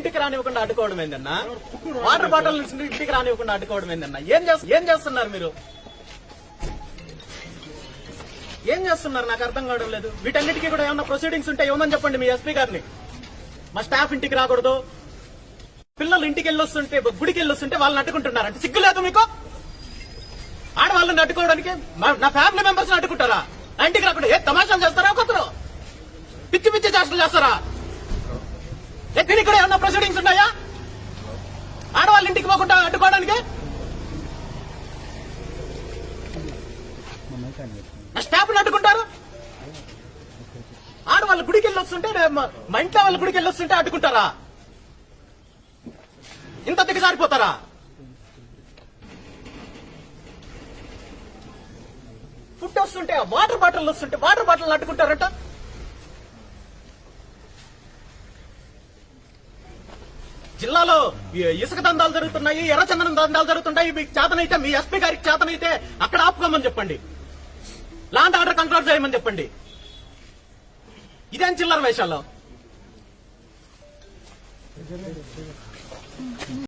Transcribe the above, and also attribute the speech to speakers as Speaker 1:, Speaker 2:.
Speaker 1: ఇంటికి రానివ్వకుండా అడ్డుకోవడం ఏందన్నా? వాటర్ బాటిల్ ఇంటికి రానివ్వకుండా అడ్డుకోవడం ఏందన్నా? ఏం చేస్త ఏం చేస్తున్నారు మీరు? ఏం చేస్తున్నారు? నాకు అర్థం కావడం లేదు. వీటన్నిటికీ కూడా ఏమన్నా ప్రొసీడింగ్స్ ఉంటే ఇవ్వమని చెప్పండి మీ ఎస్పీ గారిని. మా స్టాఫ్ ఇంటికి రాకూడదు. పిల్లలు ఇంటికి వెళ్ళొస్తుంటే గుడికి వెళ్ళొస్తుంటే వాళ్ళని అడ్డుకుంటున్నారు అంటే సిగ్గు లేదు మీకు? ఆడవాళ్ళని అడ్డుకోవడానికి నా ఫ్యామిలీ మెంబర్స్ అడ్డుకుంటారా? నా ఇంటికి రాకుండా ఏ తమాషాలు చేస్తారా ఒక్కొక్కరు పిచ్చి పిచ్చి చేష్టలు చేస్తారా? ఏ దీనికి కూడా ఏమన్నా ప్రొసీడింగ్స్ ఉన్నాయా? ఆడవాళ్ళ ఇంటికి పోకుండా అడ్డుకోవడానికి? నా అడ్డుకుంటారు? ఆడవాళ్ళ గుడికి వెళ్ళి వస్తుంటే మా మా ఇంట్లో వాళ్ళ గుడికి వెళ్ళి వస్తుంటే అడ్డుకుంటారా? ఇంత దిగజారిపోతారా ఫుడ్ వస్తుంటే వాటర్ బాటిల్ వస్తుంటే వాటర్ బాటిల్ అడ్డుకుంటారట. జిల్లాలో ఇసుక దందాలు జరుగుతున్నాయి ఎర్రచందనం దందాలు జరుగుతున్నాయి మీకు చేతనైతే మీ ఎస్పీ గారికి చేతనైతే అక్కడ ఆపుకోమని చెప్పండి. లాండ్ ఆర్డర్ కంట్రోల్ చేయమని చెప్పండి. ఇదేం చిల్లర వేషాల్లో